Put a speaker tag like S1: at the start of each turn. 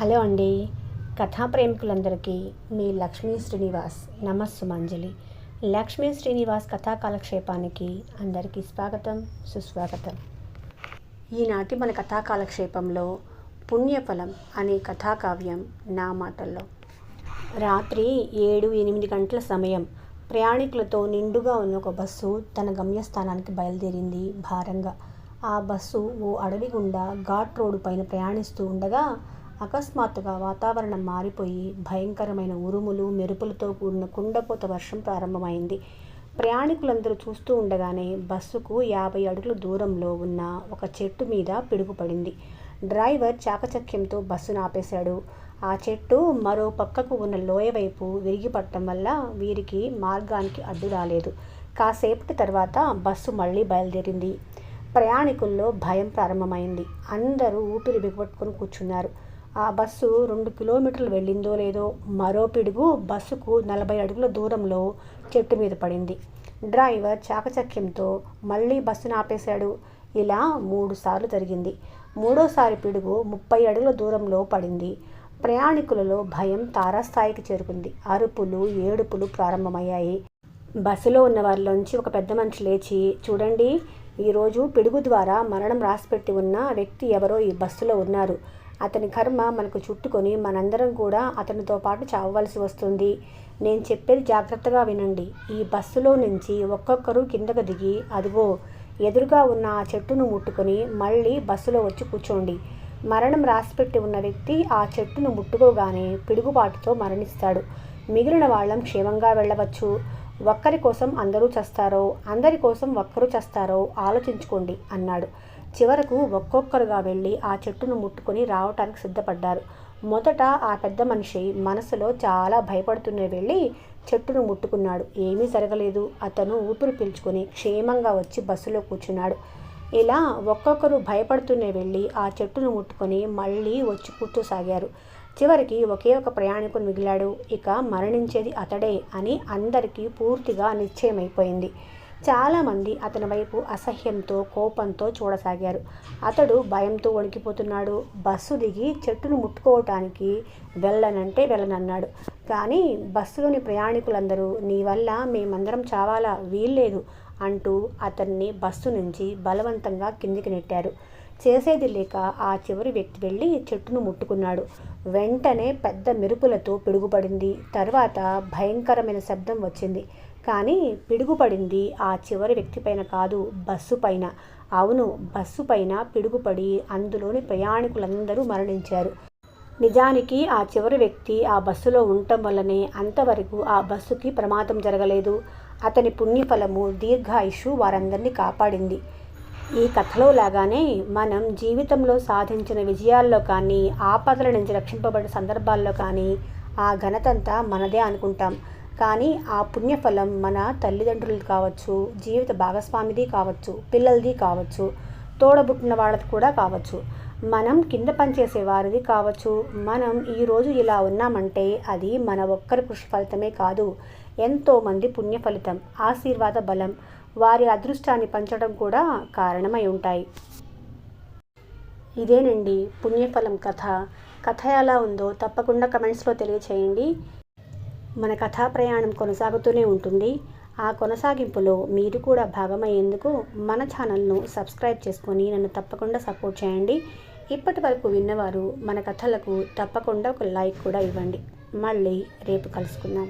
S1: Hello అండి. కథా ప్రేమికులందరికీ మీ లక్ష్మీ శ్రీనివాస్ నమస్సుమాంజలి. లక్ష్మీ శ్రీనివాస్ కథా కాలక్షేపానికి అందరికీ స్వాగతం సుస్వాగతం. ఈనాటి మన కథా కాలక్షేపంలో పుణ్యఫలం అనే కథాకావ్యం నా మాటల్లో. రాత్రి ఏడు ఎనిమిది గంటల సమయం ప్రయాణికులతో నిండుగా ఉన్న ఒక బస్సు తన గమ్యస్థానానికి బయలుదేరింది భారంగా. ఆ బస్సు ఓ అడవి గుండా ఘాట్ రోడ్డు పైన ప్రయాణిస్తూ ఉండగా అకస్మాత్తుగా వాతావరణం మారిపోయి భయంకరమైన ఉరుములు మెరుపులతో కూడిన కుండపోత వర్షం ప్రారంభమైంది. ప్రయాణికులందరూ చూస్తూ ఉండగానే బస్సుకు యాభై అడుగుల దూరంలో ఉన్న ఒక చెట్టు మీద పిడుగుపడింది. డ్రైవర్ చాకచక్యంతో బస్సును ఆపేశాడు. ఆ చెట్టు మరో పక్కకు ఉన్న లోయ వైపు విరిగిపడటం వల్ల వీరికి మార్గానికి అడ్డు రాలేదు. కాసేపటి తర్వాత బస్సు మళ్ళీ బయలుదేరింది. ప్రయాణికుల్లో భయం ప్రారంభమైంది. అందరూ ఊపిరి బిగపట్టుకొని కూర్చున్నారు. ఆ బస్సు రెండు కిలోమీటర్లు వెళ్ళిందో లేదో మరో పిడుగు బస్సుకు నలభై అడుగుల దూరంలో చెట్టు మీద పడింది. డ్రైవర్ చాకచక్యంతో మళ్ళీ బస్సును ఆపేశాడు. ఇలా మూడు సార్లు జరిగింది. మూడోసారి పిడుగు ముప్పై అడుగుల దూరంలో పడింది. ప్రయాణికులలో భయం తారాస్థాయికి చేరుకుంది. అరుపులు ఏడుపులు ప్రారంభమయ్యాయి. బస్సులో ఉన్న వారిలోంచి ఒక పెద్ద మనిషి లేచి చూడండి ఈరోజు పిడుగు ద్వారా మరణం రాసిపెట్టి ఉన్న వ్యక్తి ఎవరో ఈ బస్సులో ఉన్నారు. అతని కర్మ మనకు చుట్టుకొని మనందరం కూడా అతనితో పాటు చావవలసి వస్తుంది. నేను చెప్పేది జాగ్రత్తగా వినండి. ఈ బస్సులో నుంచి ఒక్కొక్కరు కిందకు దిగి అదిగో ఎదురుగా ఉన్న ఆ చెట్టును ముట్టుకొని మళ్ళీ బస్సులో వచ్చి కూర్చోండి. మరణం రాసిపెట్టి ఉన్న వ్యక్తి ఆ చెట్టును ముట్టుకోగానే పిడుగుబాటుతో మరణిస్తాడు. మిగిలిన వాళ్ళం క్షేమంగా వెళ్ళవచ్చు. ఒక్కరి కోసం అందరూ చస్తారో అందరి కోసం ఒక్కరు చస్తారో ఆలోచించుకోండి అన్నాడు. చివరకు ఒక్కొక్కరుగా వెళ్ళి ఆ చెట్టును ముట్టుకొని రావటానికి సిద్ధపడ్డారు. మొదట ఆ పెద్ద మనిషి మనసులో చాలా భయపడుతూనే వెళ్ళి చెట్టును ముట్టుకున్నాడు. ఏమీ జరగలేదు. అతను ఊపిరి పీల్చుకొని క్షేమంగా వచ్చి బస్సులో కూర్చున్నాడు. ఇలా ఒక్కొక్కరు భయపడుతూనే వెళ్ళి ఆ చెట్టును ముట్టుకొని మళ్ళీ వచ్చి కూర్చోసాగారు. చివరికి ఒకే ఒక ప్రయాణికుడు మిగిలాడు. ఇక మరణించేది అతడే అని అందరికీ పూర్తిగా నిశ్చయమైపోయింది. చాలామంది అతని వైపు అసహ్యంతో కోపంతో చూడసాగారు. అతడు భయంతో వణికిపోతున్నాడు. బస్సు దిగి చెట్టును ముట్టుకోవటానికి వెళ్ళనంటే వెళ్ళనన్నాడు. కానీ బస్సులోని ప్రయాణికులందరూ నీ వల్ల మేమందరం చావాలా? వీల్లేదు అంటూ అతన్ని బస్సు నుంచి బలవంతంగా కిందికి నెట్టారు. చేసేది లేక ఆ చివరి వ్యక్తి వెళ్ళి చెట్టును ముట్టుకున్నాడు. వెంటనే పెద్ద మెరుపులతో పిడుగుపడింది. తర్వాత భయంకరమైన శబ్దం వచ్చింది. కానీ పిడుగుపడింది ఆ చివరి వ్యక్తి పైన కాదు బస్సు పైన. అవును బస్సు పైన పిడుగుపడి అందులోని ప్రయాణికులందరూ మరణించారు. నిజానికి ఆ చివరి వ్యక్తి ఆ బస్సులో ఉండటం వల్లనే అంతవరకు ఆ బస్సుకి ప్రమాదం జరగలేదు. అతని పుణ్యఫలము దీర్ఘాయుషు వారందరినీ కాపాడింది. ఈ కథలో లాగానే మనం జీవితంలో సాధించిన విజయాల్లో కానీ ఆపదల నుంచి రక్షింపబడిన సందర్భాల్లో కానీ ఆ ఘనతంతా మనదే అనుకుంటాం. కానీ ఆ పుణ్యఫలం మన తల్లిదండ్రులది కావచ్చు జీవిత భాగస్వామిది కావచ్చు పిల్లలది కావచ్చు తోడబుట్టిన వాళ్ళది కూడా కావచ్చు. మనం కింద పనిచేసే వారిది కావచ్చు. మనం ఈరోజు ఇలా ఉన్నామంటే అది మన ఒక్కరి కృషి ఫలితమే కాదు. ఎంతోమంది పుణ్య ఫలితం ఆశీర్వాద బలం వారి అదృష్టాన్ని పంచడం కూడా కారణమై ఉంటాయి. ఇదేనండి పుణ్యఫలం కథ. కథ ఎలా ఉందో తప్పకుండా కమెంట్స్లో తెలియచేయండి. మన కథా ప్రయాణం కొనసాగుతూనే ఉంటుంది. ఆ కొనసాగింపులో మీరు కూడా భాగమయ్యేందుకు మన ఛానల్ను సబ్స్క్రైబ్ చేసుకొని నన్ను తప్పకుండా సపోర్ట్ చేయండి. ఇప్పటి వరకు విన్నవారు మన కథలకు తప్పకుండా ఒక లైక్ కూడా ఇవ్వండి. మళ్ళీ రేపు కలుసుకుందాం.